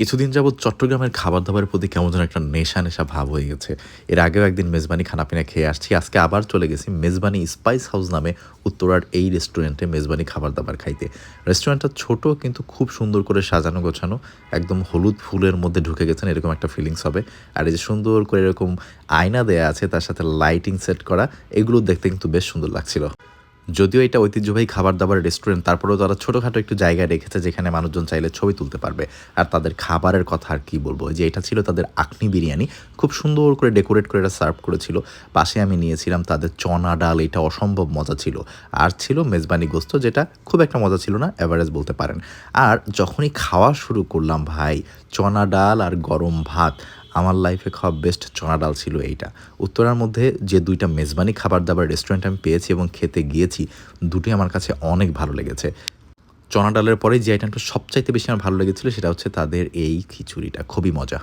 কিছুদিন যাবৎ চট্টগ্রামের খাবার দাবারের প্রতি কেমন যেন একটা নেশা নেশা ভাব হয়ে গেছে। এর আগেও একদিন মেজবানি খানাপিনা খেয়ে আসছি, আজকে আবার চলে গেছি মেজবানি স্পাইস হাউস নামে উত্তরার এই রেস্টুরেন্টে মেজবানি খাবার দাবার খাইতে। রেস্টুরেন্টটা ছোট কিন্তু খুব সুন্দর করে সাজানো গোছানো, একদম হলুদ ফুলের মধ্যে ঢুকে গেছেন, এরকম একটা ফিলিংস হবে। আর এই যে সুন্দর করে এরকম আয়না দেয়া আছে, তার সাথে লাইটিং সেট করা, এগুলো দেখতে কিন্তু বেশ সুন্দর লাগছিল। যদিও এটা ঐতিহ্যবাহী খাবার দাবার রেস্টুরেন্ট তারপরেও তারা ছোটোখাটো একটু জায়গায় রেখেছে যেখানে মানুষজন চাইলে ছবি তুলতে পারবে। আর তাদের খাবারের কথা আর কি বলব, যে এটা ছিল তাদের আখনি বিরিয়ানি। খুব সুন্দর করে ডেকোরেট করে এটা সার্ভ করেছিল। পাশে আমি নিয়েছিলাম তাদের চনা ডাল, এটা অসম্ভব মজা ছিল। আর ছিল মেজবানি গোস্ত, যেটা খুব একটা মজা ছিল না অ্যাভারেজ বলতে পারেন। আর যখনই খাওয়া শুরু করলাম, ভাই, চনা ডাল আর গরম ভাত আমার লাইফে খাওয়া বেস্ট চনা ডাল ছিল এইটা। উত্তরার মধ্যে যে দুইটা মেজবানি খাবার দাবার রেস্টুরেন্ট আমি পেয়েছি এবং খেতে গিয়েছি, দুটি আমার কাছে অনেক ভালো লেগেছে। চনা ডালের পরে যে আইটেমটা সবচাইতে বেশি আমার ভালো লেগেছিলো সেটা হচ্ছে তাদের এই খিচুড়িটা। খুবই মজা।